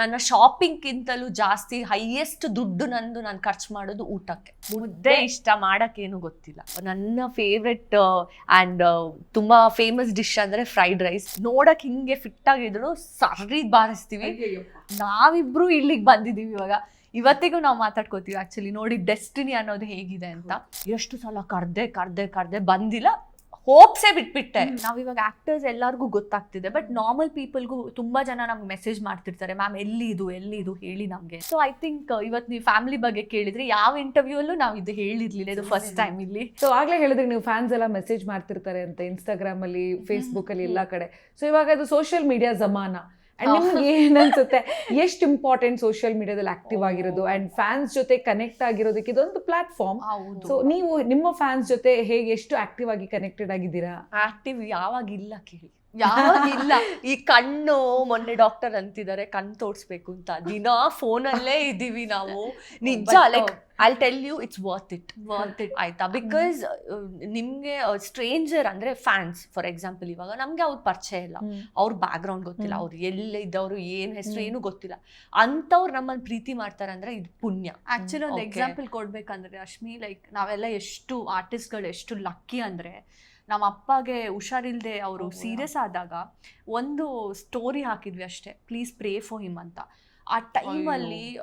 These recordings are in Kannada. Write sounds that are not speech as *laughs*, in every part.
ನನ್ನ ಶಾಪಿಂಗ್ಗಿಂತಲೂ ಜಾಸ್ತಿ ಹೈಯೆಸ್ಟ್ ದುಡ್ಡು ನಂದು ನಾನು ಖರ್ಚು ಮಾಡೋದು ಊಟಕ್ಕೆ. ಮುದ್ದೆ ಇಷ್ಟ ಮಾಡೋಕ್ಕೇನು ಗೊತ್ತಿಲ್ಲ. ನನ್ನ ಫೇವ್ರೆಟ್ ಆ್ಯಂಡ್ ತುಂಬ ಫೇಮಸ್ ಡಿಶ್ ಅಂದರೆ ಫ್ರೈಡ್ ರೈಸ್ ನೋಡಕ್ಕೆ ಹಿಂಗೆ ಫಿಟ್ ಆಗಿದ್ರು ಸರಿ ಬಾರಿಸ್ತೀವಿ. ನಾವಿಬ್ರು ಇಲ್ಲಿಗೆ ಬಂದಿದ್ದೀವಿ ಇವಾಗ. ಇವತ್ತಿಗೂ ನಾವು ಮಾತಾಡ್ಕೋತೀವಿ ಆ್ಯಕ್ಚುಲಿ ನೋಡಿ ಡೆಸ್ಟಿನಿ ಅನ್ನೋದು ಹೇಗಿದೆ ಅಂತ. ಎಷ್ಟು ಸಲ ಕರ್ದೆ ಕರ್ದೆ ಕರ್ದೆ ಬಂದಿಲ್ಲ. ಹೋಪ್ಸೇ ಬಿಟ್ಬಿಟ್ಟೆ. ನಾವ್ ಇವಾಗ ಆಕ್ಟರ್ಸ್ ಎಲ್ಲರಿಗೂ ಗೊತ್ತಾಗ್ತಿದೆ ಬಟ್ ನಾರ್ಮಲ್ ಪೀಪಲ್ಗೂ ತುಂಬಾ ಜನ ನಮ್ಗೆ ಮೆಸೇಜ್ ಮಾಡ್ತಿರ್ತಾರೆ ಮ್ಯಾಮ್ ಎಲ್ಲಿ ಇದು ಎಲ್ಲಿ ಇದು ಹೇಳಿ ನಮ್ಗೆ. ಸೊ ಐ ಥಿಂಕ್ ಇವತ್ತು ನೀವು ಫ್ಯಾಮಿಲಿ ಬಗ್ಗೆ ಕೇಳಿದ್ರೆ ಯಾವ ಇಂಟರ್ವ್ಯೂ ಅಲ್ಲೂ ನಾವು ಇದು ಹೇಳಿರ್ಲಿಲ್ಲ ಇದು ಫಸ್ಟ್ ಟೈಮ್ ಇಲ್ಲಿ. ಸೊ ಆಗ್ಲೇ ಹೇಳಿದ್ರೆ ನೀವು ಫ್ಯಾನ್ಸ್ ಎಲ್ಲ ಮೆಸೇಜ್ ಮಾಡ್ತಿರ್ತಾರೆ ಅಂತ ಇನ್ಸ್ಟಾಗ್ರಾಮ್ ಅಲ್ಲಿ ಫೇಸ್ಬುಕ್ ಅಲ್ಲಿ ಎಲ್ಲಾ ಕಡೆ. ಸೊ ಇವಾಗ ಅದು ಸೋಷಿಯಲ್ ಮೀಡಿಯಾ ಜಮಾನ. *laughs* ಅಂಡ್ ನಿಮ್ಗೆ ಏನನ್ಸುತ್ತೆ? ಎಷ್ಟು ಇಂಪಾರ್ಟೆಂಟ್ ಸೋಷಿಯಲ್ ಮೀಡಿಯಾದಲ್ಲಿ ಆಕ್ಟಿವ್ ಆಗಿರೋದು ಅಂಡ್ ಫ್ಯಾನ್ಸ್ ಜೊತೆ ಕನೆಕ್ಟ್ ಆಗಿರೋದಕ್ಕೆ ಇದೊಂದು ಪ್ಲಾಟ್ಫಾರ್ಮ್ ಸೊ ನೀವು ನಿಮ್ಮ ಫ್ಯಾನ್ಸ್ ಜೊತೆ ಹೇಗೆ ಎಷ್ಟು ಆಕ್ಟಿವ್ ಆಗಿ ಕನೆಕ್ಟೆಡ್ ಆಗಿದ್ದೀರಾ? ಆಕ್ಟಿವ್ ಯಾವಾಗಿಲ್ಲ ಕೇಳಿ. ಯಾವಾಗ ಇಲ್ಲ ಈ ಕಣ್ಣು ಮೊನ್ನೆ ಡಾಕ್ಟರ್ ಅಂತಿದ್ದಾರೆ ಕಣ್ ತೋರಿಸ್ಬೇಕು ಅಂತ. ದಿನ ಫೋನಲ್ಲೇ ಇದ್ದೀವಿ ನಾವು. ನಿಜ like I tell you it's worth it worth it ಆಯ್ತಾ? ಬಿಕಾಸ್ ನಿಮ್ಗೆ ಸ್ಟ್ರೇಂಜರ್ ಅಂದ್ರೆ ಫ್ಯಾನ್ಸ್ ಫಾರ್ ಎಕ್ಸಾಂಪಲ್ ಇವಾಗ ನಮ್ಗೆ ಅವ್ರ ಪರಿಚಯ ಇಲ್ಲ. ಅವ್ರ ಬ್ಯಾಕ್ ಗ್ರೌಂಡ್ ಗೊತ್ತಿಲ್ಲ ಅವ್ರು ಎಲ್ಲಿ ಇದ್ದವ್ರು ಏನ್ ಹೆಸರು. ಏನು ಗೊತ್ತಿಲ್ಲ. ಅಂತವ್ರು ನಮ್ಮನ್ನ ಪ್ರೀತಿ ಮಾಡ್ತಾರೆ ಅಂದ್ರೆ ಇದು ಪುಣ್ಯ. ಆಕ್ಚುಲಿ ಒಂದು. ಎಕ್ಸಾಂಪಲ್ ಕೊಡ್ಬೇಕಂದ್ರೆ ಅಶ್ಮಿ ಲೈಕ್ ನಾವೆಲ್ಲ ಎಷ್ಟು ಆರ್ಟಿಸ್ಟ್ಗಳು ಎಷ್ಟು ಲಕ್ಕಿ ಅಂದ್ರೆ ನಮ್ಮ ಅಪ್ಪಗೆ ಹುಷಾರಿಲ್ಲದೆ ಅವರು ಸೀರಿಯಸ್ ಆದಾಗ ಒಂದು ಸ್ಟೋರಿ ಹಾಕಿದ್ವಿ ಅಷ್ಟೇ ಪ್ಲೀಸ್ ಪ್ರೇ ಫಾರ್ ಹಿಮ್ ಅಂತ. ಆ ಟೈಮಲ್ಲಿ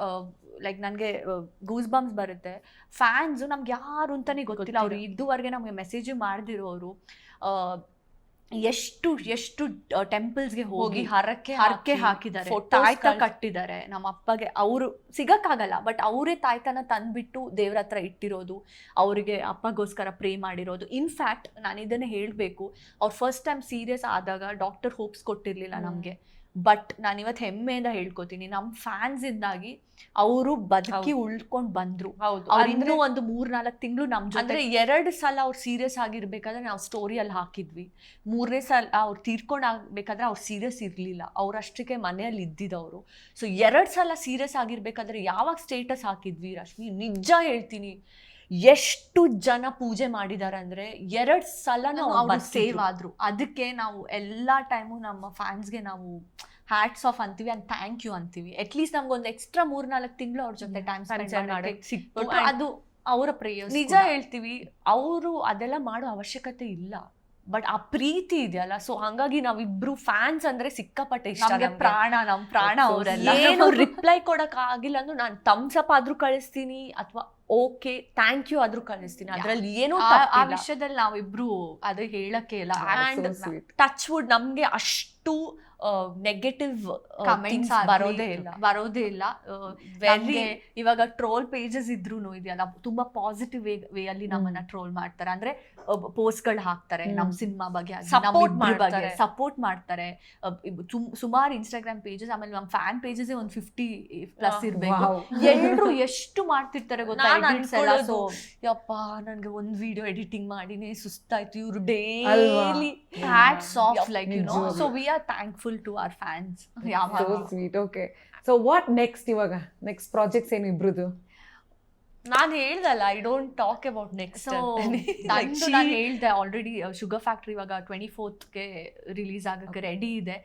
ಲೈಕ್ ನನಗೆ ಗೂಸ್ ಬಂಪ್ಸ್ ಬರುತ್ತೆ. ಫ್ಯಾನ್ಸು ನಮ್ಗೆ ಯಾರು ಅಂತಲೇ ಗೊತ್ತಿಲ್ಲ. ಅವರು. ಇದುವರೆಗೆ ನಮಗೆ ಮೆಸೇಜ್ ಮಾಡ್ದಿರೋರು ಎಷ್ಟು ಎಷ್ಟು ಟೆಂಪಲ್ಸ್ಗೆ ಹೋಗಿ ಹೋಗಿ ಹರಕೆ ಹರಕೆ ಹಾಕಿದ್ದಾರೆ. ತಾಯ್ತ ಕಟ್ಟಿದ್ದಾರೆ. ನಮ್ಮ ಅಪ್ಪಗೆ ಅವರು ಸಿಗಕ್ಕಾಗಲ್ಲ ಬಟ್ ಅವರೇ ತಾಯ್ತನ ತಂದ್ಬಿಟ್ಟು ದೇವ್ರ ಹತ್ರ ಇಟ್ಟಿರೋದು ಅವರಿಗೆ ಅಪ್ಪಗೋಸ್ಕರ ಪ್ರೇ ಮಾಡಿರೋದು. ಇನ್ಫ್ಯಾಕ್ಟ್ ನಾನು ಇದನ್ನೇ ಹೇಳಬೇಕು ಅವ್ರು ಫಸ್ಟ್ ಟೈಮ್ ಸೀರಿಯಸ್ ಆದಾಗ ಡಾಕ್ಟರ್ ಹೋಪ್ಸ್ ಕೊಟ್ಟಿರ್ಲಿಲ್ಲ. ನಮಗೆ. ಬಟ್ ನಾನು ಇವತ್ತು ಹೆಮ್ಮೆಯಿಂದ ಹೇಳ್ಕೊತೀನಿ ನಮ್ಮ ಫ್ಯಾನ್ಸ್ ಇಂದಾಗಿ ಅವರು ಬದುಕಿ. ಉಳ್ಕೊಂಡು ಬಂದ್ರು. ಇನ್ನೂ ಒಂದು ಮೂರ್ ನಾಲ್ಕು ತಿಂಗಳು ನಮ್ ಜೊತೆ ಅಂದ್ರೆ ಎರಡು ಸಲ ಅವ್ರು ಸೀರಿಯಸ್ ಆಗಿರ್ಬೇಕಾದ್ರೆ ನಾವು ಸ್ಟೋರಿಯಲ್ಲಿ ಹಾಕಿದ್ವಿ. ಮೂರನೇ ಸಲ ಅವ್ರು ತೀರ್ಕೊಂಡು ಆಗ್ಬೇಕಾದ್ರೆ ಅವ್ರು ಸೀರಿಯಸ್ ಇರಲಿಲ್ಲ. ಅವ್ರಷ್ಟಕ್ಕೆ ಮನೆಯಲ್ಲಿ ಇದ್ದಿದ್ದವರು ಸೊ ಎರಡು ಸಲ ಸೀರಿಯಸ್ ಆಗಿರ್ಬೇಕಾದ್ರೆ ಯಾವಾಗ ಸ್ಟೇಟಸ್ ಹಾಕಿದ್ವಿ ರಶ್ಮಿ? ನಿಜ ಹೇಳ್ತೀನಿ. ಎಷ್ಟು ಜನ ಪೂಜೆ ಮಾಡಿದ್ದಾರೆ ಅಂದ್ರೆ ಎರಡ್ ಸಲ ನಾವು ಸೇವ್ ಆದ್ರು. ಅದಕ್ಕೆ ನಾವು ಎಲ್ಲಾ ಟೈಮು ನಮ್ಮ ಫ್ಯಾನ್ಸ್ಗೆ ನಾವು ಹ್ಯಾಟ್ಸ್ ಆಫ್ ಅಂತೀವಿ ಅಂಡ್ ಥ್ಯಾಂಕ್ ಯು ಅಂತೀವಿ. ಅಟ್ಲೀಸ್ಟ್ ನಮ್ಗೊಂದು ಎಕ್ಸ್ಟ್ರಾ ಮೂರ್ ನಾಲ್ಕು ತಿಂಗಳು ಅವ್ರ ಜೊತೆ ಟೈಮ್ ಸ್ಪೆಂಡ್ ಮಾಡಕ್ಕೆ ಸಿಕ್ತು ಅದು ಅವರ ಪ್ರೇಯರ್ ನಿಜ ಹೇಳ್ತೀವಿ ಅವರು ಅದೆಲ್ಲ ಮಾಡೋ ಅವಶ್ಯಕತೆ ಇಲ್ಲ. ಬಟ್ ಆ ಪ್ರೀತಿ ಇದೆಯಲ್ಲ ಸೊ ಹಂಗಾಗಿ ನಾವಿಬ್ರು ಫ್ಯಾನ್ಸ್ ಅಂದ್ರೆ ಸಿಕ್ಕಾಪಟ್ಟೆ ಇಷ್ಟ. ಪ್ರಾಣ ನಮ್ ಪ್ರಾಣ ಅವರೆಲ್ಲ. ರಿಪ್ಲೈ ಕೊಡಕ್ ಆಗಿಲ್ಲ ಅಂದ್ರೆ ನಾನು ಥಮ್ಸ್ ಅಪ್ ಆದ್ರೂ ಕಳಿಸ್ತೀನಿ ಅಥವಾ ಓಕೆ ಥ್ಯಾಂಕ್ ಯು ಆದ್ರೂ ಕಳಿಸ್ತೀನಿ. ಅದ್ರಲ್ಲಿ ಏನೋ ಆ- ವಿಷಯದಲ್ಲಿ ನಾವಿಬ್ರು ಅದು ಹೇಳಕ್ಕೆ ಇಲ್ಲ. ಅಂಡ್ ಟಚ್ ವುಡ್ ನಮ್ಗೆ ಅಷ್ಟು ನೆಗೆಟಿವ್ ಕಮೆಂಟ್ಸ್ ಬರೋದೇ ಇಲ್ಲ. ಬರೋದೇ ಇಲ್ಲ. ವೆರಿ ಇವಾಗ ಟ್ರೋಲ್ ಪೇಜಸ್ ಇದ್ರೂ ಇದೆಯಲ್ಲ ತುಂಬಾ ಪಾಸಿಟಿವ್ ವೇ ಅಲ್ಲಿ ನಮ್ಮನ್ನ ಟ್ರೋಲ್ ಮಾಡ್ತಾರೆ. ಅಂದ್ರೆ ಪೋಸ್ಟ್ಗಳು ಹಾಕ್ತಾರೆ ನಮ್ಮ ನಮ್ ಸಿನಿಮಾ ಬಗ್ಗೆ ಸಪೋರ್ಟ್ ಮಾಡ್ತಾರೆ. ಸಪೋರ್ಟ್ ಮಾಡ್ತಾರೆ. ಸುಮಾರು ಇನ್ಸ್ಟಾಗ್ರಾಮ್ ಪೇಜಸ್ ಆಮೇಲೆ ನಮ್ ಫ್ಯಾನ್ ಪೇಜಸ್ ಒಂದ್ ಫಿಫ್ಟಿ ಪ್ಲಸ್ ಇರ್ಬೇಕು. ಎಲ್ರು ಎಷ್ಟು ಮಾಡ್ತಿರ್ತಾರೆ ಗೊತ್ತಾ? ಅನ್ಕೊಳ್ಳೋದು, ಸೊ ಯಪ್ಪ ನನ್ಗೆ ಒಂದ್ ವಿಡಿಯೋ ಎಡಿಟಿಂಗ್ ಮಾಡಿನೇ ಸುಸ್ತಾಯ್ತು ಇವ್ರು daily hats off like you know so we are thankful to our fans ಯಾವ sweet okay so what next ಇವಾಗ? ನೆಕ್ಸ್ಟ್ ಪ್ರಾಜೆಕ್ಟ್ಸ್ ಏನು ಇಬ್ರದ್ದು ನಾನ್ ಹೇಳ್ದಲ್ಲ I don't talk about next ನಾನು ಹೇಳ್ದೆ ಆಲ್ರೆಡಿ ಶುಗರ್ ಫ್ಯಾಕ್ಟ್ರಿ ಇವಾಗ ಟ್ವೆಂಟಿ ಫೋರ್ತ್ಗೆ ರಿಲೀಸ್ ಆಗಕ್ಕೆ ರೆಡಿ ಇದೆ.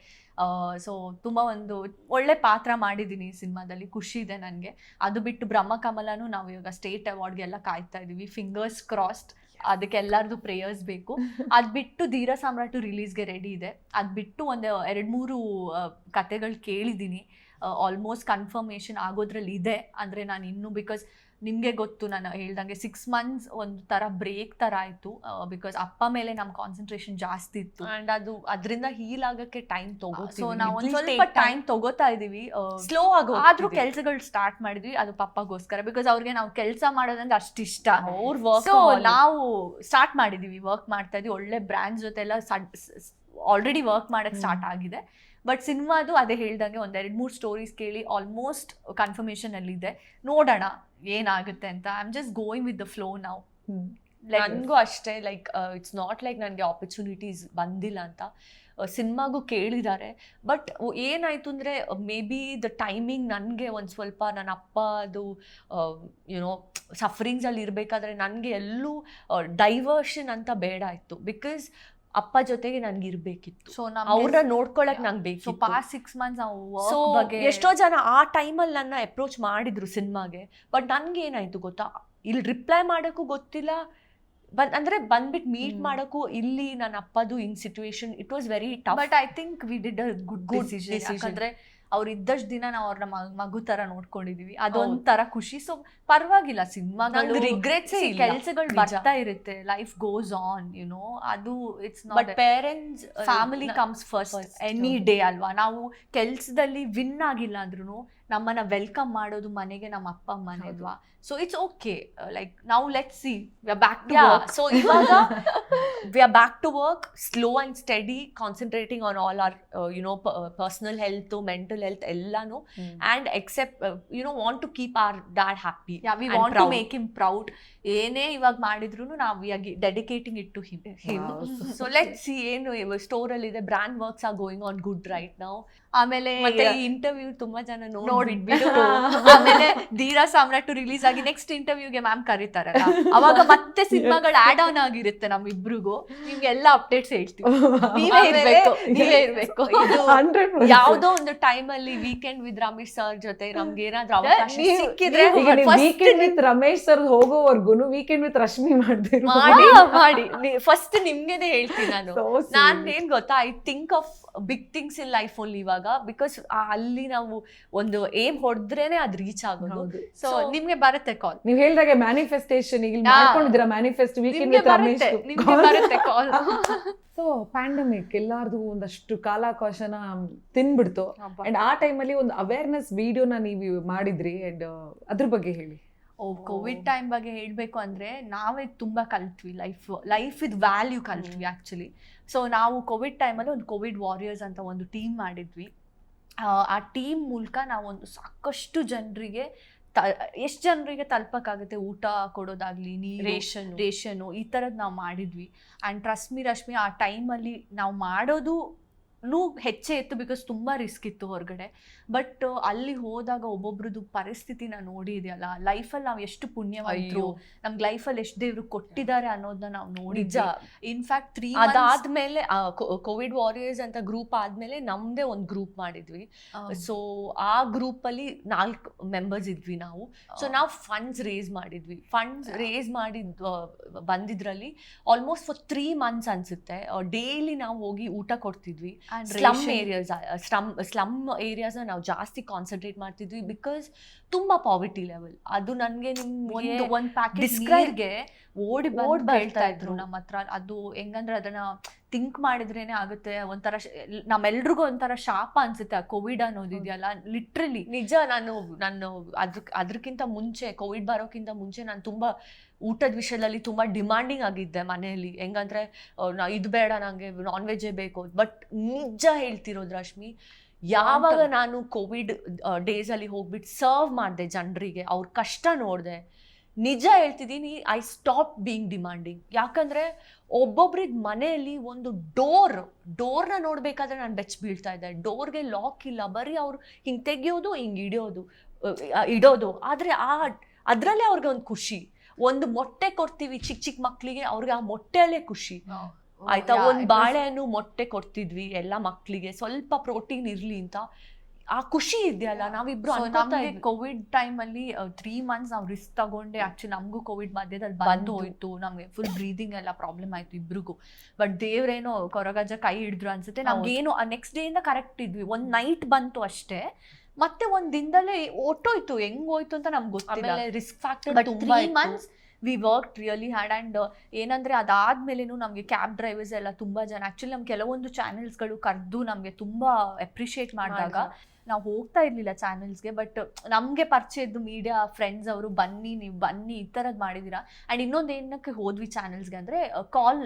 ಸೊ ತುಂಬ ಒಂದು ಒಳ್ಳೆ ಪಾತ್ರ ಮಾಡಿದ್ದೀನಿ ಸಿನಿಮಾದಲ್ಲಿ. ಖುಷಿ ಇದೆ ನನಗೆ. ಅದು ಬಿಟ್ಟು ಬ್ರಹ್ಮಕಮಲನೂ ನಾವು ಇವಾಗ ಸ್ಟೇಟ್ ಅವಾರ್ಡ್ಗೆಲ್ಲ ಕಾಯ್ತಾ ಇದ್ದೀವಿ ಫಿಂಗರ್ಸ್ ಕ್ರಾಸ್ಡ್ ಅದಕ್ಕೆ ಎಲ್ಲರದು ಪ್ರೇಯರ್ಸ್ ಬೇಕು. *laughs* ಅದು ಬಿಟ್ಟು ಧೀರ ಸಾಮ್ರಾಟು ರಿಲೀಸ್ಗೆ ರೆಡಿ ಇದೆ. ಅದು ಬಿಟ್ಟು ಒಂದು ಎರಡು ಮೂರು ಕತೆಗಳು ಕೇಳಿದ್ದೀನಿ. ಆಲ್ಮೋಸ್ಟ್ ಕನ್ಫರ್ಮೇಷನ್ ಆಗೋದ್ರಲ್ಲಿ ಇದೆ. ಅಂದರೆ ನಾನು ಇನ್ನೂ ಬಿಕಾಸ್ ನಿಮಗೆ ಗೊತ್ತು ನಾನು ಹೇಳ್ದಂಗೆ ಸಿಕ್ಸ್ ಮಂತ್ಸ್ ಒಂದು ಥರ ಬ್ರೇಕ್ ಥರ ಆಯಿತು. ಬಿಕಾಸ್ ಅಪ್ಪ ಮೇಲೆ ನಮ್ಮ ಕಾನ್ಸಂಟ್ರೇಷನ್ ಜಾಸ್ತಿ ಇತ್ತು. ಆ್ಯಂಡ್ ಅದು ಅದರಿಂದ ಹೀಲ್ ಆಗೋಕ್ಕೆ ಟೈಮ್ ಸೊ ತಗೋತೀವಿ ನಾವು ಒಂದು ಸ್ವಲ್ಪ ಟೈಮ್ ತಗೋತಾ ಇದೀವಿ. ಸ್ಲೋ ಆಗೋ ಆದ್ರೂ ಕೆಲಸಗಳು ಸ್ಟಾರ್ಟ್ ಮಾಡಿದ್ವಿ. ಅದು ಪಪ್ಪಗೋಸ್ಕರ. ಬಿಕಾಸ್ ಅವ್ರಿಗೆ ನಾವು ಕೆಲಸ ಮಾಡೋದಂದ್ರೆ ಅಷ್ಟು ಇಷ್ಟ. ಅವ್ರ ವರ್ಕ್ ಸೊ ನಾವು ಸ್ಟಾರ್ಟ್ ಮಾಡಿದೀವಿ. ವರ್ಕ್ ಮಾಡ್ತಾ ಇದೀವಿ. ಒಳ್ಳೆ ಬ್ರ್ಯಾಂಡ್ಸ್ ಜೊತೆ ಎಲ್ಲ ಆಲ್ರೆಡಿ ವರ್ಕ್ ಮಾಡೋಕ್ಕೆ ಸ್ಟಾರ್ಟ್ ಆಗಿದೆ. ಬಟ್ ಸಿನಿಮಾದು ಅದೇ ಹೇಳ್ದಂಗೆ ಒಂದೆರಡು ಮೂರು ಸ್ಟೋರೀಸ್ ಕೇಳಿ ಆಲ್ಮೋಸ್ಟ್ ಇದೆ ನೋಡೋಣ ಏನಾಗುತ್ತೆ ಅಂತ. I am just going with the flow ನಾವು ನನಗೂ ಅಷ್ಟೇ ಲೈಕ್ ಇಟ್ಸ್ ನಾಟ್ ಲೈಕ್ ನನಗೆ ಆಪರ್ಚುನಿಟೀಸ್ ಬಂದಿಲ್ಲ ಅಂತ. ಸಿನಿಮಾಗೂ ಕೇಳಿದ್ದಾರೆ. ಬಟ್ ಏನಾಯ್ತು ಅಂದರೆ ಮೇ ಬಿ ದ ಟೈಮಿಂಗ್ ನನಗೆ ಒಂದು ಸ್ವಲ್ಪ ನನ್ನ ಅಪ್ಪ ಅದು ಯುನೋ ಸಫರಿಂಗ್ಸಲ್ಲಿ ಇರಬೇಕಾದ್ರೆ ನನಗೆ ಎಲ್ಲೂ ಡೈವರ್ಷನ್ ಅಂತ ಬೇಡ ಇತ್ತು. ಬಿಕಾಸ್ ಅಪ್ಪ ಜೊತೆಗೆ ನನ್ಗೆ ಇರ್ಬೇಕಿತ್ತು ಸೊ ಅವ್ರನ್ನ ನೋಡ್ಕೊಳಕ್ ನಂಗೆ ಸೊ ಬೇಕು ಪಾಸ್ಟ್ ಸಿಕ್ಸ್ ಮಂತ್ಸ್ ನಾವು ಎಷ್ಟೋ ಜನ ಆ ಟೈಮಲ್ಲಿ ನನ್ನ ಅಪ್ರೋಚ್ ಮಾಡಿದ್ರು ಸಿನಿಮಾಗೆ ಬಟ್ ನನ್ಗೆ ಏನಾಯ್ತು ಗೊತ್ತಾ? ಇಲ್ಲಿ ರಿಪ್ಲೈ ಮಾಡೋಕ್ಕೂ ಗೊತ್ತಿಲ್ಲ. ಬಂದ್ ಅಂದ್ರೆ ಬಂದ್ಬಿಟ್ಟು ಮೀಟ್. ಮಾಡೋಕ್ಕೂ ಇಲ್ಲಿ ನನ್ನ ಅಪ್ಪದು in situation it was very tough but I think we did a good good decision. ಯಾಕಂದ್ರೆ ಅವ್ರು ಇದ್ದಷ್ಟು ದಿನ ನಾವು ಅವ್ರನ್ನ ಮಗು- ತರ ನೋಡ್ಕೊಂಡಿದೀವಿ. ಅದೊಂಥರ ಖುಷಿ. ಸೊ ಪರವಾಗಿಲ್ಲ ಸಿನಿಮಾಗಳು ರಿಗ್ರೆಟ್ಸ್ ಕೆಲ್ಸಗಳು ಬರ್ತಾ ಇರುತ್ತೆ. Life goes on you know ಅದು it's but parents family comes first any day ಅಲ್ವಾ? ನಾವು ಕೆಲ್ಸದಲ್ಲಿ ವಿನ್ ಆಗಿಲ್ಲ ಅಂದ್ರೂ ನಮ್ಮನ್ನ ವೆಲ್ಕಮ್ ಮಾಡೋದು ಮನೆಗೆ ನಮ್ಮ ಅಪ್ಪ ಅಮ್ಮನೇ ಅಲ್ವಾ? ಸೊ ಇಟ್ಸ್ ಓಕೆ ಲೈಕ್ ನಾವು ಲೆಟ್ ಸಿ ಬ್ಯಾಕ್ ಸೊ ಇವಾಗ we are back to work slow and study concentrating on all our you know personal health mental health ಎಲ್ಲಾನು and except you know want to keep our dad happy yeah we want to make him proud ಏನೇ ಇವಾಗ ಮಾಡಿದ್ರು ನಾವು we are dedicating it to him Wow. So let see ಏನು ಸ್ಟೋರ್ ಅಲ್ಲಿ ಇದೆ brand works are going on good right ನಾವು ಆಮೇಲೆ ಈ ಇಂಟರ್ವ್ಯೂ ತುಂಬಾ ಜನ ನೋಡ್ಬಿಟ್ಟು ನೋಡ್ಬಿಟ್ಟು *laughs* ಆಮೇಲೆ ಧೀರಾ ಸಾಮ್ರಾಟ್ ರಿಲೀಸ್ ಆಗಿ ನೆಕ್ಸ್ಟ್ ಇಂಟರ್ವ್ಯೂಗೆ ಮ್ಯಾಮ್ ಕರೀತಾರಲ್ಲ. ಅವಾಗ ಮತ್ತೆ *laughs* ಸಿನಿಮಾಗಳು ಆಡ್ ಆನ್ ಆಗಿರುತ್ತೆ ನಮ್ಮಿಬ್ರಿಗೂ ನಿಮ್ಗೆ ಎಲ್ಲ ಅಪ್ಡೇಟ್ಸ್ ಹೇಳ್ತೀವಿ. *laughs* ನೀವೇ ಇರ್ಬೇಕು ನೀವೇ ಇರ್ಬೇಕು. *laughs* ಯಾವ್ದೋ ಒಂದು ಟೈಮ್ ಅಲ್ಲಿ ವೀಕೆಂಡ್ ವಿತ್ ರಮೇಶ್ ಸರ್ ಜೊತೆ ನಮ್ಗೆ ಏನಾದ್ರೂ ಅವಕಾಶ ಸಿಕ್ಕಿದ್ರೆ ವೀಕೆಂಡ್ ವಿತ್ ರಮೇಶ್ ಸರ್ ಹೋಗೋವರ್ಗುನು ವೀಕೆಂಡ್ ವಿತ್ ರಶ್ಮಿ ಮಾಡ್ತಿರೋ ಮಾಡಿ *laughs* ಮಾಡಿ. ಫಸ್ಟ್ ನಿಮ್ಗೆನೆ ಹೇಳ್ತೀನಿ ನಾನು. ನಾನ್ ಏನ್ ಗೊತ್ತಾ? I think of big things in life ಅಲ್ಲಿ ಇವಾಗ ಬಿಕಾಸ್ ಅಲ್ಲಿ ನಾವು ಒಂದು ಏಮ್ ಹೊಡೆದ್ರೇನೆ ಅದ್ ರೀಚ್ ಆಗೋದು. ಸೊ ನಿಮ್ಗೆ ಬರುತ್ತೆ ಕಾಲ್ ನೀವ್ ಹೇಳ್ದಾಗೆ ಮ್ಯಾನಿಫೆಸ್ಟೇಷನ್ ಇಲ್ಲಿ. ಮಾಡ್ಕೊಂಡಿದ್ದೀರಾ ಮ್ಯಾನಿಫೆಸ್ಟ್ ವೀಕೆಂಡ್ ವಿತ್ ರಮೇಶ್ ಬರುತ್ತೆ ಕಾಲ್ ಸೊ ಪ್ಯಾಂಡಮಿಕ್ ಎಲ್ಲಾರ್ದು ಒಂದಷ್ಟು ಕಾಲಾಕಾಶನ ತಿನ್ಬಿಡ್ತು. ಅಂಡ್ ಆ ಟೈಮಲ್ಲಿ ಒಂದು ಅವೇರ್ನೆಸ್ ವಿಡಿಯೋನ ನೀವು ಮಾಡಿದ್ರಿ ಅಂಡ್ ಅದ್ರ ಬಗ್ಗೆ ಹೇಳಿ. ಓ ಕೋವಿಡ್ ಟೈಮ್ ಬಗ್ಗೆ ಹೇಳಬೇಕು ಅಂದರೆ ನಾವೇ ತುಂಬ ಕಲ್ತ್ವಿ ಲೈಫ್ ಲೈಫ್ ಇದು ವ್ಯಾಲ್ಯೂ ಕಲ್ತ್ವಿ ಆ್ಯಕ್ಚುಲಿ ಸೊ ನಾವು ಕೋವಿಡ್ ಟೈಮಲ್ಲಿ ಒಂದು ಕೋವಿಡ್ ವಾರಿಯರ್ಸ್ ಅಂತ ಒಂದು ಟೀಮ್ ಮಾಡಿದ್ವಿ. ಆ, ಟೀಮ್ ಮೂಲಕ ನಾವೊಂದು ಸಾಕಷ್ಟು ಜನರಿಗೆ ಎಷ್ಟು ಜನರಿಗೆ ತಲುಪಕ್ಕಾಗುತ್ತೆ ಊಟ ಕೊಡೋದಾಗ್ಲಿ ನೀರು ರೇಷನ್. ರೇಷನು ಈ ಥರದ್ದು ನಾವು ಮಾಡಿದ್ವಿ. ಆ್ಯಂಡ್ ಮೀ ರಶ್ಮಿ ಆ ಟೈಮಲ್ಲಿ ನಾವು ಮಾಡೋದು ನೂ ಹೆಚ್ಚೇ ಇತ್ತು ಬಿಕಾಸ್ ತುಂಬ ರಿಸ್ಕ್ ಇತ್ತು ಹೊರಗಡೆ. ಬಟ್ ಅಲ್ಲಿ ಹೋದಾಗ ಒಬ್ಬೊಬ್ರದ್ದು ಪರಿಸ್ಥಿತಿನ ನೋಡಿದೆಯಲ್ಲ ಲೈಫಲ್ಲಿ ನಾವು ಎಷ್ಟು ಪುಣ್ಯವಂತರು ಅಯ್ಯೋ. ನಮ್ಗೆ ಲೈಫಲ್ಲಿ ಎಷ್ಟು ದೇವ್ರು ಕೊಟ್ಟಿದ್ದಾರೆ ಅನ್ನೋದನ್ನ ನಾವು ನೋಡಿದ್ದ ಇನ್ಫ್ಯಾಕ್ಟ್ ತ್ರೀ ಅದಾದ್ಮೇಲೆ ಕೋವಿಡ್ ವಾರಿಯರ್ಸ್ ಅಂತ ಗ್ರೂಪ್ ಆದ್ಮೇಲೆ ನಮ್ದೇ ಒಂದು ಗ್ರೂಪ್ ಮಾಡಿದ್ವಿ. ಸೊ ಆ ಗ್ರೂಪ್ ಅಲ್ಲಿ ನಾಲ್ಕು ಮೆಂಬರ್ಸ್ ಇದ್ವಿ ನಾವು. ಸೊ ನಾವು ಫಂಡ್ಸ್ ರೇಸ್ ಮಾಡಿದ್ವಿ. ಫಂಡ್ಸ್ ರೇಸ್ ಮಾಡಿದ್ ಬಂದಿದ್ರಲ್ಲಿ ಆಲ್ಮೋಸ್ಟ್ ಫಾರ್ ತ್ರೀ ಮಂತ್ಸ್ ಅನ್ಸುತ್ತೆ. ಡೈಲಿ ನಾವು ಹೋಗಿ ಊಟ ಕೊಡ್ತಿದ್ವಿ. Slum areas slum slum areas ನಾವು ಜಾಸ್ತಿ ಕಾನ್ಸಂಟ್ರೇಟ್ ಮಾಡ್ತಿದ್ವಿ ಬಿಕಾಸ್ ತುಂಬಾ ಪಾವರ್ಟಿ ಲೆವೆಲ್ ಅದು ನನಗೆ ಒಂದು ಒಂದು ಒಂದ್ ಪ್ಯಾಕೆಟ್ ಓಡಿ ಓಡ್ ಹೇಳ್ತಾ ಇದ್ರು ಇದ್ರು. ನಮ್ಮ ಹತ್ರ ಅದು ಹೆಂಗಂದ್ರೆ ಅದನ್ನ ಥಿಂಕ್ ಮಾಡಿದ್ರೇನೆ ಆಗುತ್ತೆ. ಒಂಥರ ನಮ್ಮೆಲ್ರಿಗೂ ಒಂಥರ ಶಾಪ ಅನ್ಸುತ್ತೆ ಆ ಕೋವಿಡ್ ಅನ್ನೋದು ಇದೆಯಲ್ಲ ಲಿಟ್ರಲಿ ನಿಜ ನಾನು ನಾನು ಅದ್ರ ಅದಕ್ಕಿಂತ ಮುಂಚೆ ಕೋವಿಡ್ ಬರೋಕ್ಕಿಂತ ಮುಂಚೆ ನಾನು ತುಂಬ ಊಟದ ವಿಷಯದಲ್ಲಿ ತುಂಬ ಡಿಮ್ಯಾಂಡಿಂಗ್ ಆಗಿದ್ದೆ ಮನೆಯಲ್ಲಿ. ಹೆಂಗಂದ್ರೆ ಇದು ಬೇಡ ನನಗೆ ನಾನ್ ವೆಜ್ಜೇ ಬೇಕು ಬಟ್ ನಿಜ ಹೇಳ್ತಿರೋದು ರಶ್ಮಿ ಯಾವಾಗ ನಾನು ಕೋವಿಡ್ ಡೇಸಲ್ಲಿ ಹೋಗ್ಬಿಟ್ಟು ಸರ್ವ್ ಮಾಡಿದೆ ಜನರಿಗೆ ಅವ್ರ ಕಷ್ಟ ನೋಡಿದೆ ನಿಜ ಹೇಳ್ತಿದ್ದೀನಿ ಐ ಸ್ಟಾಪ್ ಬೀಯಿಂಗ್ ಡಿಮಾಂಡಿಂಗ್ ಯಾಕಂದ್ರೆ ಒಬ್ಬೊಬ್ರಿಗೆ ಮನೆಯಲ್ಲಿ ಒಂದು ಡೋರ್ ಡೋರ್ನ ನೋಡ್ಬೇಕಾದ್ರೆ ನಾನು ಬೆಚ್ಚ ಬೀಳ್ತಾ ಇದ್ದೆ. ಡೋರ್ಗೆ ಲಾಕ್ ಇಲ್ಲ ಬರೀ ಅವ್ರು ಹಿಂಗೆ ತೆಗಿಯೋದು ಹಿಂಗೆ ಇಡೋದು ಇಡೋದು. ಆದರೆ ಆ ಅದರಲ್ಲೇ ಅವ್ರಿಗೆ ಒಂದು ಖುಷಿ. ಒಂದು ಮೊಟ್ಟೆ ಕೊಡ್ತೀವಿ ಚಿಕ್ಕ ಚಿಕ್ಕ ಮಕ್ಕಳಿಗೆ ಅವ್ರಿಗೆ ಆ ಮೊಟ್ಟೆಯಲ್ಲೇ ಖುಷಿ. ಆಯ್ತಾ? ಒಂದು ಬಾಳೆಹಣ್ಣು ಮೊಟ್ಟೆ ಕೊಡ್ತಿದ್ವಿ ಎಲ್ಲ ಮಕ್ಕಳಿಗೆ ಸ್ವಲ್ಪ ಪ್ರೋಟೀನ್ ಇರ್ಲಿ ಅಂತ. ಆ ಖುಷಿ ಇದೆಯಲ್ಲ ನಾವಿಬ್ರು ಕೋವಿಡ್ ಟೈಮ್ ಅಲ್ಲಿ ತ್ರೀ ಮಂತ್ಸ್ ನಾವು ರಿಸ್ಕ್ ತಗೊಂಡೆ ಆಕ್ಚುಲಿ ನಮಗೂ ಕೋವಿಡ್ ಮಧ್ಯದಲ್ಲಿ ಬಂದು. ಹೋಯ್ತು. ನಮಗೆ ಫುಲ್ ಬ್ರೀದಿಂಗ್ ಎಲ್ಲ ಪ್ರಾಬ್ಲಮ್ ಆಯ್ತು ಇಬ್ರಿಗೂ. ಬಟ್ ದೇವ್ರೇನೋ ಕೊರಗಜ ಕೈ ಹಿಡಿದ್ರು ಅನ್ಸುತ್ತೆ. ನಮ್ಗೆ ಏನು ನೆಕ್ಸ್ಟ್ ಡೇ ಇಂದ ಕರೆಕ್ಟ್ ಇದ್ವಿ. ಒಂದ್ ನೈಟ್ ಬಂತು ಅಷ್ಟೇ. ಮತ್ತೆ ಒಂದ್ ದಿನದಲ್ಲೇ ಒಟ್ಟೋಯ್ತು. ಹೆಂಗ್ ಹೋಯ್ತು ಅಂತ ನಮ್ಗೆ ಗೊತ್ತಿಲ್ಲ. ರಿಸ್ಕ್ ಫ್ಯಾಕ್ಟರ್ ತುಂಬಾ three months we work really had and ಏನಂದ್ರೆ ಅದಾದ್ಮೇಲೇನು ನಮಗೆ ಕ್ಯಾಬ್ ಡ್ರೈವರ್ಸ್ ಎಲ್ಲ ತುಂಬಾ ಜನ ಆಕ್ಚುಲಿ ನಮ್ಗೆ ಕೆಲವೊಂದು ಚಾನೆಲ್ಸ್ಗಳು ಕರೆದು ನಮಗೆ ತುಂಬಾ ಅಪ್ರಿಷಿಯೇಟ್ ಮಾಡಿದಾಗ ನಾವು ಹೋಗ್ತಾ ಇರ್ಲಿಲ್ಲ ಚಾನೆಲ್ಸ್ಗೆ ಬಟ್ ನಮಗೆ ಪರಿಚಯದ್ದು ಮೀಡಿಯಾ ಫ್ರೆಂಡ್ಸ್ ಅವರು ಬನ್ನಿ ನೀವು ಬನ್ನಿ ಈ ಥರದ್ದು ಮಾಡಿದ್ದೀರಾ ಆ್ಯಂಡ್ ಇನ್ನೊಂದು ಏನಕ್ಕೆ ಹೋದ್ವಿ ಚಾನೆಲ್ಸ್ಗೆ ಅಂದರೆ ಕಾಲ್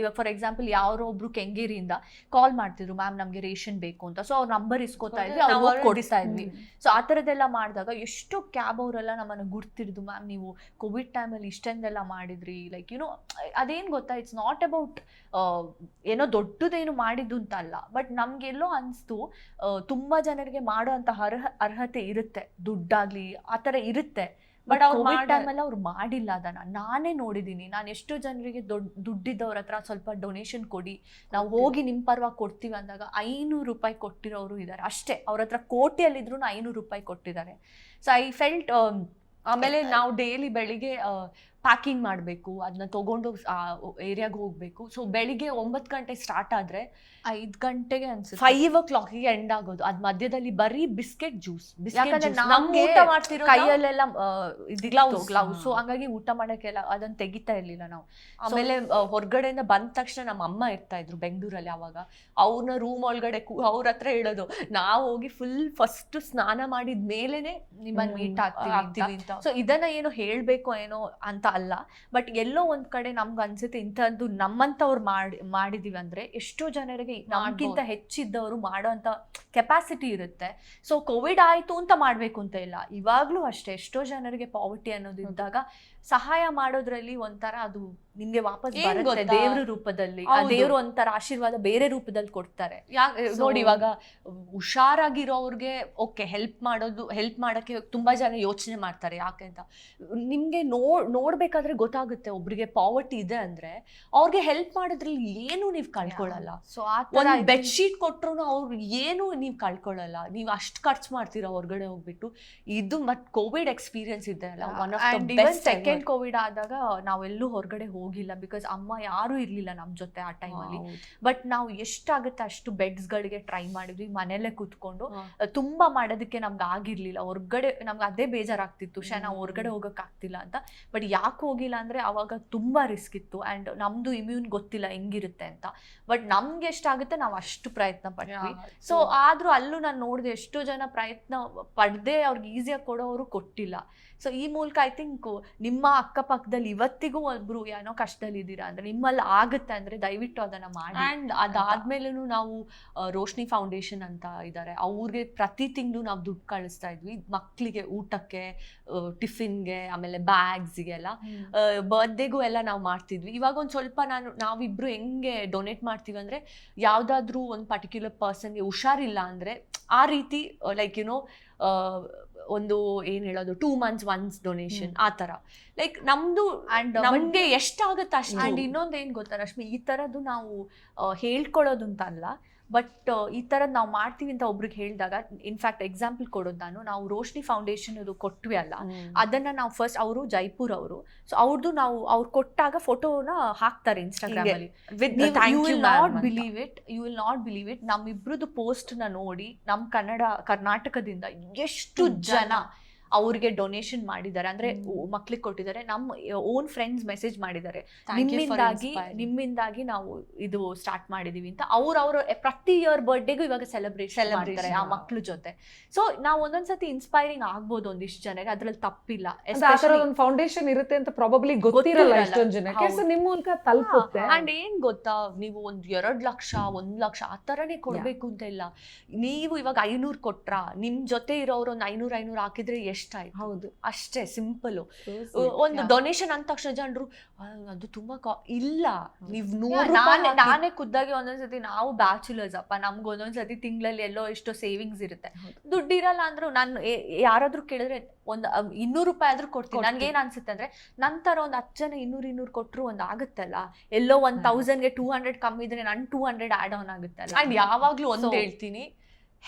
ಇವಾಗ ಫಾರ್ ಎಕ್ಸಾಂಪಲ್ ಯಾರೋ ಒಬ್ರು ಕೆಂಗೇರಿಯಿಂದ ಕಾಲ್ ಮಾಡ್ತಿದ್ರು ಮ್ಯಾಮ್ ನಮಗೆ ರೇಷನ್ ಬೇಕು ಅಂತ. ಸೊ ಅವ್ರ ನಂಬರ್ ಇಸ್ಕೊತಾ ಇದ್ವಿ ಅವ್ರು ಕೊಡಿಸ್ತಾ ಇದ್ವಿ. ಸೊ ಆ ಥರದ್ದೆಲ್ಲ ಮಾಡಿದಾಗ ಎಷ್ಟು ಕ್ಯಾಬ್ ಅವರೆಲ್ಲ ನಮ್ಮನ್ನು ಗುರ್ತಿರ್ದು ಮ್ಯಾಮ್ ನೀವು ಕೋವಿಡ್ ಟೈಮಲ್ಲಿ ಇಷ್ಟೊಂದೆಲ್ಲ ಮಾಡಿದ್ರಿ. ಲೈಕ್ ಯುನೋ ಅದೇನು ಗೊತ್ತಾ ಇಟ್ಸ್ ನಾಟ್ ಅಬೌಟ್ ಏನೋ ದೊಡ್ಡದೇನು ಮಾಡಿದ್ದು ಅಂತ ಅಲ್ಲ. ಬಟ್ ನಮಗೆಲ್ಲೋ ಅನಿಸ್ತು ತುಂಬ ಜನರಿಗೆ ಮಾಡೋ ಅಂಥ ಅರ್ಹ ಅರ್ಹತೆ ಇರುತ್ತೆ. ದುಡ್ಡಾಗ್ಲಿ ಆ ಥರ ಇರುತ್ತೆ. ಬಟ್ ಅವ್ರು Covid ಮಾಡ time ಅವ್ರು ಮಾಡಿಲ್ಲ ಅದನ್ನ. ನಾನೇ ನೋಡಿದೀನಿ. ನಾನು ಎಷ್ಟೋ ಜನರಿಗೆ ದೊಡ್ಡ ದುಡ್ಡಿದ್ದವ್ರ ಹತ್ರ ಸ್ವಲ್ಪ ಡೊನೇಷನ್ ಕೊಡಿ. ನಾವು ಹೋಗಿ ನಿಮ್ ಪರವಾಗಿ ಕೊಡ್ತೀವಿ ಅಂದಾಗ ಐನೂರು ರೂಪಾಯಿ ಕೊಟ್ಟಿರೋರು ಇದ್ದಾರೆ ಅಷ್ಟೇ. ಅವ್ರ ಹತ್ರ ಕೋಟಿಯಲ್ಲಿದ್ರು ಐನೂರು ರೂಪಾಯಿ ಕೊಟ್ಟಿದ್ದಾರೆ. ಸೊ ಐ ಫೆಲ್ಟ್ ಆಮೇಲೆ ನಾವು ಡೈಲಿ ಬೆಳಿಗ್ಗೆ ಪ್ಯಾಕಿಂಗ್ ಮಾಡಬೇಕು ಅದನ್ನ ತಗೊಂಡು ಏರಿಯಾಗೆ ಹೋಗ್ಬೇಕು. ಸೊ ಬೆಳಿಗ್ಗೆ ಒಂಬತ್ತು ಗಂಟೆ ಸ್ಟಾರ್ಟ್ ಆದ್ರೆ ಐದು ಗಂಟೆಗೆ ಅನ್ಸುತ್ತೆ. ಫೈವ್ ಓ ಕ್ಲಾಕಿಗೆ ಎಂಡ್ ಆಗೋದು. ಅದ್ ಮಧ್ಯದಲ್ಲಿ ಬರೀ ಬಿಸ್ಕೆಟ್ ಜ್ಯೂಸ್ ಬಿಸ್ಕೆಟ್ ಊಟ ಮಾಡ್ತಿರೋ ಕೈಯಲ್ಲೆಲ್ಲ ಗ್ಲೌಸ್ ಗ್ಲೌಸ್ ಸೊ. ಹಂಗಾಗಿ ಊಟ ಮಾಡಕ್ಕೆಲ್ಲ ಅದನ್ನ ತೆಗಿತಾ ಇರ್ಲಿಲ್ಲ ನಾವು. ಆಮೇಲೆ ಹೊರಗಡೆಯಿಂದ ಬಂದ ತಕ್ಷಣ ನಮ್ಮ ಅಮ್ಮ ಇರ್ತಾ ಇದ್ರು ಬೆಂಗಳೂರಲ್ಲಿ ಅವಾಗ. ಅವ್ರನ್ನ ರೂಮ್ ಒಳಗಡೆ ಅವ್ರ ಹತ್ರ ಹೇಳೋದು ನಾವು ಹೋಗಿ ಫುಲ್ ಫಸ್ಟ್ ಸ್ನಾನ ಮಾಡಿದ ಮೇಲೆನೆ ನಿಮ್ಮನ್ನ ಮೀಟ್ ಆಗ್ತೀವಿ ಅಂತ. ಸೊ ಇದನ್ನ ಏನೋ ಹೇಳ್ಬೇಕು ಏನೋ ಅಂತ ಅಲ್ಲ. ಬಟ್ ಎಲ್ಲೋ ಒಂದ್ ಕಡೆ ನಮ್ಗೆ ಅನ್ಸುತ್ತೆ ಇಂಥದ್ದು ನಮ್ಮಂತವ್ರು ಮಾಡಿ ಮಾಡಿದೀವಿ ಅಂದ್ರೆ ಎಷ್ಟೋ ಜನರಿಗೆ ನಮಗಿಂತ. ಹೆಚ್ಚಿದ್ದವರು ಮಾಡೋ ಅಂತ ಕೆಪಾಸಿಟಿ ಇರುತ್ತೆ. ಸೊ ಕೋವಿಡ್ ಆಯ್ತು ಅಂತ ಮಾಡ್ಬೇಕು ಅಂತ ಇಲ್ಲ. ಇವಾಗ್ಲೂ ಅಷ್ಟೇ ಎಷ್ಟೋ ಜನರಿಗೆ ಪಾವರ್ಟಿ ಅನ್ನೋದು ಇದ್ದಾಗ ಸಹಾಯ ಮಾಡೋದ್ರಲ್ಲಿ ಒಂಥರ ಅದು ನಿಮ್ಗೆ ವಾಪಸ್ ಬರುತ್ತೆ? ದೇವ್ರ ರೂಪದಲ್ಲಿ. ದೇವ್ರು ಒಂಥರ ಆಶೀರ್ವಾದ ಬೇರೆ ರೂಪದಲ್ಲಿ ಕೊಡ್ತಾರೆ. ಯಾಕೆ ನೋಡಿ ಇವಾಗ ಹುಷಾರಾಗಿರೋರ್ಗೆ ಓಕೆ ಹೆಲ್ಪ್ ಮಾಡೋದು ಹೆಲ್ಪ್ ಮಾಡಕ್ಕೆ ತುಂಬಾ ಜನ ಯೋಚನೆ ಮಾಡ್ತಾರೆ. ಯಾಕೆ ಅಂತ? ನಿಮ್ಗೆ ನೋಡ್ ನೋಡ್ಬೇಕಾದ್ರೆ ಗೊತ್ತಾಗುತ್ತೆ ಒಬ್ರಿಗೆ ಪಾವರ್ಟಿ ಇದೆ ಅಂದ್ರೆ ಅವ್ರಿಗೆ ಹೆಲ್ಪ್ ಮಾಡೋದ್ರಲ್ಲಿ ಏನು ನೀವು ಕಳ್ಕೊಳ್ಳಲ್ಲ. ಸೊ ಆ ಒಂದ್ ಬೆಡ್ ಶೀಟ್ ಕೊಟ್ರು ಅವ್ರು ಏನು ನೀವು ಕಳ್ಕೊಳ್ಳಲ್ಲ. ನೀವು ಅಷ್ಟ್ ಖರ್ಚು ಮಾಡ್ತೀರಾ ಹೊರಗಡೆ ಹೋಗ್ಬಿಟ್ಟು. ಇದು ಮತ್ ಕೋವಿಡ್ ಎಕ್ಸ್ಪೀರಿಯನ್ಸ್ ಇದೆ ಅಲ್ಲ one of the best second Covid ಆದಾಗ ನಾವೆಲ್ಲೂ ಹೊರಗಡೆ ಹೋಗಿಲ್ಲ ಬಿಕಾಸ್ ಅಮ್ಮ ಯಾರು ಇರ್ಲಿಲ್ಲ ನಮ್ಮ ಜೊತೆ ಆ ಟೈಮಲ್ಲಿ ಬಟ್ ನಾವು ಎಷ್ಟಾಗುತ್ತೆ ಅಷ್ಟು ಬೆಡ್ಸ್ ಗಳಿಗೆ ಟ್ರೈ ಮಾಡಿದ್ವಿ ಮನೆಯಲ್ಲೇ ಕೂತ್ಕೊಂಡು. ತುಂಬಾ ಮಾಡೋದಕ್ಕೆ ನಮ್ಗೆ ಆಗಿರ್ಲಿಲ್ಲ. ಹೊರಗಡೆ ನಮ್ಗೆ ಅದೇ ಬೇಜಾರಾಗ್ತಿತ್ತು ಶೇ ನಾವು. ಹೊರಗಡೆ ಹೋಗಕ್ ಆಗ್ತಿಲ್ಲ ಅಂತ. ಬಟ್ ಯಾಕೆ ಹೋಗಿಲ್ಲ ಅಂದರೆ ಅವಾಗ ತುಂಬಾ ರಿಸ್ಕ್ ಇತ್ತು ಅಂಡ್ ನಮ್ಮದು ಇಮ್ಯೂನ್ ಗೊತ್ತಿಲ್ಲ ಹೆಂಗಿರುತ್ತೆ ಅಂತ. ಬಟ್ ನಮ್ಗೆ ಎಷ್ಟಾಗುತ್ತೆ ನಾವು ಅಷ್ಟು ಪ್ರಯತ್ನ ಪಡ್ತೀವಿ ಸೊ ಆದ್ರೂ ಅಲ್ಲೂ ನಾನು ನೋಡಿದೆ ಎಷ್ಟೋ ಜನ ಪ್ರಯತ್ನ ಪಡೆದೇ ಅವ್ರಿಗೆ ಈಸಿಯಾಗಿ ಕೊಡೋರು ಕೊಟ್ಟಿಲ್ಲ. ಸೊ ಈ ಮೂಲಕ ಐ ಥಿಂಕ್ ನಿಮ್ಮ ಅಕ್ಕಪಕ್ಕದಲ್ಲಿ ಇವತ್ತಿಗೂ ಒಬ್ರು ಏನೋ ಕಷ್ಟದಲ್ಲಿ ಇದ್ದೀರಾ ಅಂದ್ರೆ ನಿಮ್ಮಲ್ಲಿ ಆಗುತ್ತೆ ಅಂದ್ರೆ ದಯವಿಟ್ಟು ಅದನ್ನ ಮಾಡಿ. ಆ್ಯಂಡ್ ಅದಾದ್ಮೇಲೂ ನಾವು ರೋಶ್ನಿ ಫೌಂಡೇಶನ್ ಅಂತ ಇದ್ದಾರೆ ಅವ್ರಿಗೆ ಪ್ರತಿ ತಿಂಗಳು ನಾವು ದುಡ್ಡು ಕಳಿಸ್ತಾ ಇದ್ವಿ. ಮಕ್ಕಳಿಗೆ ಊಟಕ್ಕೆ ಟಿಫಿನ್ಗೆ ಆಮೇಲೆ ಬ್ಯಾಗ್ಸ್ಗೆಲ್ಲ ಬರ್ತ್ಡೇಗೂ ಎಲ್ಲ ನಾವು ಮಾಡ್ತಿದ್ವಿ. ಇವಾಗ ಒಂದು ಸ್ವಲ್ಪ ನಾನು ನಾವಿಬ್ರು ಹೆಂಗೆ ಡೊನೇಟ್ ಮಾಡ್ತೀವಿ ಅಂದ್ರೆ ಯಾವ್ದಾದ್ರೂ ಒಂದು ಪರ್ಟಿಕ್ಯುಲರ್ ಪರ್ಸನ್ಗೆ ಹುಷಾರಿಲ್ಲ ಅಂದ್ರೆ ಆ ರೀತಿ ಲೈಕ್ ಯುನೋ ಒಂದು ಏನ್ ಹೇಳೋದು ಟೂ ಮಂತ್ಸ್ ಒನ್ಸ್ ಡೊನೇಷನ್ ಆ ತರ. ಲೈಕ್ ನಮ್ದು ಅಂಡ್ ನಮ್ಗೆ ಎಷ್ಟಾಗತ್ತೆ ಅಷ್ಟು ಅಂಡ್ ಇನ್ನೊಂದು ಏನ್ ಗೊತ್ತಾ ರಶ್ಮಿ ಈ ತರದ್ದು ನಾವು ಹೇಳ್ಕೊಳ್ಳೋದು ಅಂತ ಅಲ್ಲ ಬಟ್ ಈ ಥರದ್ದು ನಾವು ಮಾಡ್ತೀವಿ ಅಂತ ಒಬ್ರಿಗೆ ಹೇಳಿದಾಗ ಇನ್ಫ್ಯಾಕ್ಟ್ ಎಕ್ಸಾಂಪಲ್ ಕೊಡೋದು ನಾನು. ನಾವು ರೋಶ್ನಿ ಫೌಂಡೇಶನ್ ಅದು ಕೊಟ್ವಿ ಅಲ್ಲ. ಅದನ್ನ ನಾವು ಫಸ್ಟ್ ಅವರು ಜೈಪುರ್ ಅವರು. ಸೊ ಅವ್ರದ್ದು ನಾವು ಅವ್ರು ಕೊಟ್ಟಾಗ ಫೋಟೋನ ಹಾಕ್ತಾರೆ ಇನ್ಸ್ಟಾಗ್ರಾಮಲ್ಲಿ with you will not believe it you will not believe it ನಮ್ಮಿಬ್ರದ್ದು ಪೋಸ್ಟ್ನ ನೋಡಿ ನಮ್ ಕನ್ನಡ ಕರ್ನಾಟಕದಿಂದ ಎಷ್ಟು ಜನ ಅವ್ರಿಗೆ ಡೊನೇಷನ್ ಮಾಡಿದ್ದಾರೆ. ಅಂದ್ರೆ. ಮಕ್ಳಿಗೆ ಕೊಟ್ಟಿದ್ದಾರೆ. ನಮ್ಮ ಓನ್ ಫ್ರೆಂಡ್ಸ್ ಮೆಸೇಜ್ ಮಾಡಿದ್ದಾರೆ. ನಿಮ್ಮಿಂದಾಗಿ ನಿಮ್ಮಿಂದಾಗಿ ನಾವು ಇದು ಸ್ಟಾರ್ಟ್ ಮಾಡಿದೀವಿ ಅಂತ. ಅವ್ರ ಅವ್ರ ಪ್ರತಿ ಇಯರ್ ಬರ್ಡೇಗೂ ಇವಾಗ ಸೆಲೆಬ್ರೇಷನ್ ಮಾಡ್ತಾರೆ ಆ ಮಕ್ಳು ಜೊತೆ. ಸೊ ನಾವು ಒಂದೊಂದ್ಸತಿ ಇನ್ಸ್ಪೈರಿಂಗ್ ಆಗ್ಬೋದು ಒಂದಿಷ್ಟು ಜನಕ್ಕೆ ಅದ್ರಲ್ಲಿ ತಪ್ಪಿಲ್ಲ. ಒಂದು ಫೌಂಡೇಶನ್ ಇರುತ್ತೆ ಅಂತ ಪ್ರಾಬಬ್ಲಿ ಗೊತ್ತಿರಲ್ಲ. ಜನಕ್ಕೆ. ಸೊ. ಮೂಲಕ ತಲುಪುತ್ತೆ. ಅಂಡ್ ಏನ್ ಗೊತ್ತಾ? ನೀವು ಒಂದ್ ಎರಡ್ ಲಕ್ಷ ಒಂದ್ ಲಕ್ಷ ಆ ತರನೇ ಕೊಡ್ಬೇಕು ಅಂತ ಇಲ್ಲ. ನೀವು ಇವಾಗ ಐನೂರ್ ಕೊಟ್ರ? ನಿಮ್ ಜೊತೆ ಇರೋರು ಒಂದ್ ಐನೂರ್ ಐನೂರ್ ಹಾಕಿದ್ರೆ ಎಷ್ಟಾಯ್ತು ಹೌದು. ಅಷ್ಟೇ ಸಿಂಪಲ್. ಒಂದು. ಡೊನೇಷನ್ ಅಂದ ತಕ್ಷಣ ಜನರು ಅದು ತುಂಬಾ ಕಾ- ಇಲ್ಲ ನೀವು ನೂರು ನಾನೇ ಖುದ್ದಾಗಿ ಒಂದೊಂದ್ಸತಿ ನಾವು ಬ್ಯಾಚುಲರ್ಸ್ ಅಪ್ಪ ನಮ್ಗೆ ಒಂದೊಂದ್ಸತಿ ತಿಂಗಳಲ್ಲಿ ಎಲ್ಲೋ ಎಷ್ಟೋ ಸೇವಿಂಗ್ಸ್ ಇರುತ್ತೆ. ದುಡ್ಡಿರಲ್ಲ ದುಡ್ಡು ಇರಲ್ಲ ಅಂದ್ರೂ ನಾನು ಯಾರಾದ್ರೂ ಕೇಳಿದ್ರೆ ಒಂದು ಇನ್ನೂರು ರೂಪಾಯಿ ಆದ್ರೂ ಕೊಡ್ತೀನಿ. ನನ್ಗೆ ಏನ್ ಅನ್ಸುತ್ತೆ ಅಂದ್ರೆ ನಂತರ ಒಂದು ಹತ್ತು ಜನ ಇನ್ನೂರು ಇನ್ನೂರು ಕೊಟ್ಟರು ಒಂದು ಆಗುತ್ತಲ್ಲ? ಎಲ್ಲೋ ಒಂದ್ ತೌಸಂಡ್ ತೌಸಂಡ್ಗೆ ಟೂ ಹಂಡ್ರೆಡ್ ಕಮ್ಮಿ ಇದ್ರೆ ನನ್ ಟೂ ಹಂಡ್ರೆಡ್ ಆಡ್ ಆನ್ ಆಗುತ್ತಲ್ಲ? ಅಂಡ್ ಯಾವಾಗ್ಲೂ ಒಂದು ಹೇಳ್ತೀನಿ.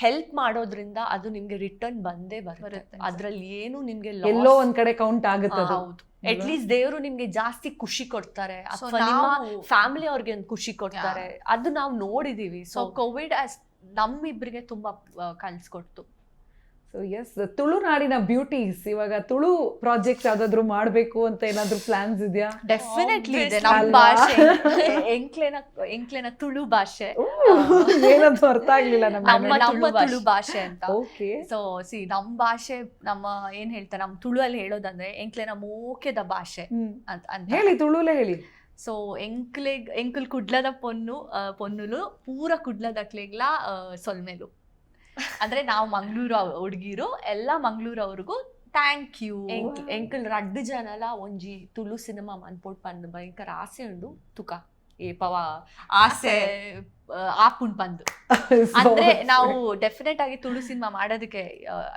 ಹೆಲ್ಪ್ ಮಾಡೋದ್ರಿಂದ ಅದು ನಿಮ್ಗೆ ರಿಟರ್ನ್ ಬಂದೇ ಬರುತ್ತೆ. ಅದ್ರಲ್ಲಿ ಏನು ನಿಮ್ಗೆ ಎಲ್ಲೋ ಒಂದ್ ಕಡೆ ಕೌಂಟ್ ಆಗುತ್ತೆ ಹೌದು. ಅಟ್ ಲೀಸ್ಟ್ ದೇವರು ನಿಮ್ಗೆ ಜಾಸ್ತಿ ಖುಷಿ ಕೊಡ್ತಾರೆ. ಫ್ಯಾಮಿಲಿ ಅವ್ರಿಗೆ ಒಂದು ಖುಷಿ ಕೊಡ್ತಾರೆ. ಅದು ನಾವು ನೋಡಿದೀವಿ. ಸೊ ಕೋವಿಡ್ ಕೋವಿಡ್ ನಮ್ಮಿಬ್ರಿಗೆ ತುಂಬಾ ಕಲ್ಸ್ ಕಲ್ಸ್ಕೊಡ್ತು ಸೊ ಎಸ್ ತುಳುನಾಡಿನ ಬ್ಯೂಟೀಸ್ ಇವಾಗ ತುಳು ಪ್ರಾಜೆಕ್ಟ್ ಯಾವ್ದಾದ್ರು ಮಾಡಬೇಕು ಅಂತ ಏನಾದ್ರು ಪ್ಲಾನ್ಸ್ ಇದೆಯಾ? ಡೆಫಿನೆಟ್ಲಿ ಇದೆ ನಮ್ಮ ಭಾಷೆ. *laughs* ಎಂಕ್ಲೆನ ಎಂಕ್ಲೆನ ತುಳು ಭಾಷೆ. ಏನಂತ ಅರ್ಥ ಆಗ್ಲಿಲ್ಲ ನಮ್ಮ ನಮ್ಮ ತುಳು ಭಾಷೆ. ಅಂತ. ಓಕೆ ಸೊ ಸಿ ನಮ್ಮ ಭಾಷೆ ನಮ್ಮ ಏನ್ ಹೇಳ್ತಾರೆ ನಮ್ಮ ತುಳುವಲ್ಲಿ ಹೇಳೋದಂದ್ರೆ ಎಂಕ್ಲೆನ ಮೋಕೆದ ಭಾಷೆ ಅಂತ ಅಂತ. ಹೇಳಿ ತುಳುಲೆ ಹೇಳಿ. ಸೊ ಎಂಕ್ಲೆ ಎಂಕುಲ್ ಕುಡ್ಲದ ಪೊನ್ನು ಆ, ಪೊನ್ನುಲು ಪೂರ ಕುಡ್ಲದ ಕ್ಲೆಗ್ಲ ಸೊಲ್ಮೆಲು. ಅಂದ್ರೆ ನಾವು ಮಂಗ್ಳೂರು ಹುಡುಗಿರು ಎಲ್ಲ ಮಂಗಳೂರು ಅವ್ರಿಗೂ ಥ್ಯಾಂಕ್ ಯು ಎಂಕಲ್ ರಡ್ಡು ಜನಲ ಒಂಜಿ ತುಳು ಸಿನಿಮಾ ಮನ್ಪೋಟ್ ಪಂದ್ ಭಯಂಕರ ಆಸೆ ಉಂಡು ತುಕ. ಏ ಪವ ಆಸೆ ಆಪುಣ್ ಬಂದು. *laughs* ಅಂದ್ರೆ ನಾವು ಡೆಫಿನೆಟ್ ಆಗಿ ತುಳು ಸಿನಿಮಾ ಮಾಡೋದಕ್ಕೆ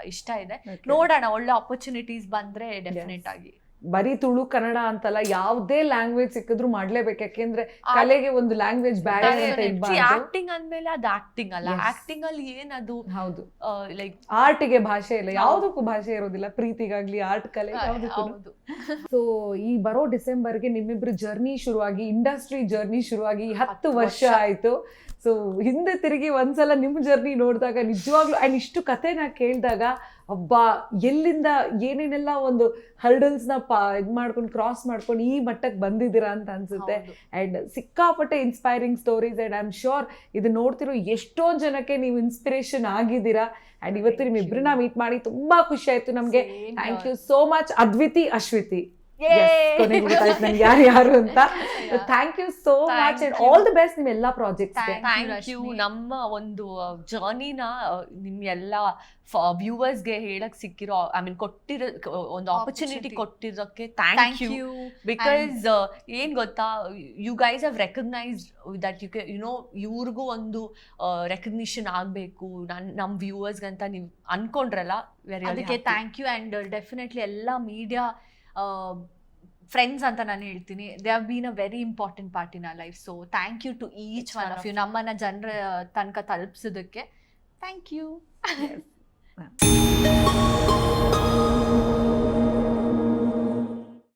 ಇಷ್ಟ ಇದೆ. ನೋಡೋಣ ಒಳ್ಳೆ ಆಪರ್ಚುನಿಟೀಸ್ ಬಂದ್ರೆ ಡೆಫಿನೆಟ್ ಆಗಿ. ಬರೀ ತುಳು ಕನ್ನಡ ಅಂತಲ್ಲ ಯಾವ್ದೇ ಲ್ಯಾಂಗ್ವೇಜ್ ಸಿಕ್ಕಿದ್ರು ಮಾಡ್ಲೇಬೇಕು. ಯಾಕೆಂದ್ರೆ ಕಲೆಗೆ ಒಂದು ಲ್ಯಾಂಗ್ವೇಜ್ ಬೇರೆ ಅಂತ ಆಕ್ಟಿಂಗ್ ಅಂದ್ಮೇಲೆ ಅದು ಆಕ್ಟಿಂಗ್ ಅಲ್ಲ. ಆಕ್ಟಿಂಗ್ ಅಲ್ಲಿ ಏನದು? ಹೌದು. ಲೈಕ್ ಆರ್ಟಿಗೆ ಭಾಷೆ ಇಲ್ಲ. ಯಾವ್ದಕ್ಕೂ ಭಾಷೆ ಇರೋದಿಲ್ಲ. ಪ್ರೀತಿಗಾಗ್ಲಿ ಆರ್ಟ್ ಕಲೆ ಯಾವ್ದಕ್ಕೂ ಹೌದು. *laughs* ಸೊ ಈ ಬರೋ ಡಿಸೆಂಬರ್ಗೆ ನಿಮ್ಮಿಬ್ರು ಜರ್ನಿ ಶುರುವಾಗಿ ಇಂಡಸ್ಟ್ರಿ ಜರ್ನಿ ಶುರುವಾಗಿ ಹತ್ತು ವರ್ಷ. ಆಯ್ತು. ಸೊ ಹಿಂದೆ ತಿರುಗಿ ಒಂದ್ಸಲ ನಿಮ್ ಜರ್ನಿ ನೋಡಿದಾಗ ನಿಜವಾಗ್ಲೂ ಅಂಡ್ ಇಷ್ಟು ಕಥೆನ ಕೇಳಿದಾಗ ಒಬ್ಬ ಎಲ್ಲಿಂದ ಏನೇನೆಲ್ಲ ಒಂದು ಹರ್ಡಲ್ಸ್ನ ಪಾ ಇದು ಮಾಡ್ಕೊಂಡು ಕ್ರಾಸ್ ಮಾಡ್ಕೊಂಡು ಈ ಮಟ್ಟಕ್ಕೆ ಬಂದಿದ್ದೀರಾ ಅಂತ ಅನ್ಸುತ್ತೆ. ಆ್ಯಂಡ್ ಅಂಡ್ ಸಿಕ್ಕಾಪಟ್ಟೆ inspiring stories and I am sure ಇದು ನೋಡ್ತಿರೋ ಎಷ್ಟೋ ಜನಕ್ಕೆ ನೀವು ಇನ್ಸ್ಪಿರೇಷನ್ ಆಗಿದ್ದೀರಾ. ಅಂಡ್ ಇವತ್ತು ನಿಮ್ಮಿಬ್ಬರನ್ನ ಮೀಟ್ ಮಾಡಿ ತುಂಬಾ ಖುಷಿ ಆಯ್ತು ನಮ್ಗೆ. Thank you so much Adviti Ashwiti! ಕೊನೆಗೆ ಗೊತ್ತಾಯ್ತು *laughs* ನನ್ಗೆ ಯಾರು ಯಾರು ಅಂತ. Thank you so much and. All the best ನಿಮ್ ಎಲ್ಲಾ projects Thank you, thank you. ನಮ್ಮ ಒಂದು ಜರ್ನಿನ ನಿಮ್ ಎಲ್ಲ ವ್ಯೂವರ್ಸ್ಗೆ ಹೇಳಕ್ ಸಿಕ್ಕಿರೋ ಐ ಮೀನ್ ಕೊಟ್ಟಿರೋ ಒಂದು opportunity Opportunity. ಕೊಟ್ಟಿರೋಕ್ಕೆ thank you because ಏನ್ ಗೊತ್ತಾ you guys have recognise that you K you know ಇವ್ರಿಗೂ ಒಂದು ರೆಕಗ್ನಿಷನ್ ಆಗಬೇಕು ನನ್ ನಮ್ಮ ವ್ಯೂವರ್ಸ್ಗಂತ ನೀವು ಅನ್ಕೊಂಡ್ರಲ್ಲ ವೆರಿ ಅದಕ್ಕೆ ಥ್ಯಾಂಕ್ ಯು ಅಂಡ್ ಡೆಫಿನೆಟ್ಲಿ ಎಲ್ಲ ಮೀಡಿಯಾ ಫ್ರೆಂಡ್ಸ್ ಅಂತ ನಾನು ಹೇಳ್ತೀನಿ. They have been a very important part in a life so thank you to each one of you ನಮ್ಮನ್ನ ಜನರ ತನಕ ತಲುಪಿಸೋದಕ್ಕೆ ಥ್ಯಾಂಕ್ ಯು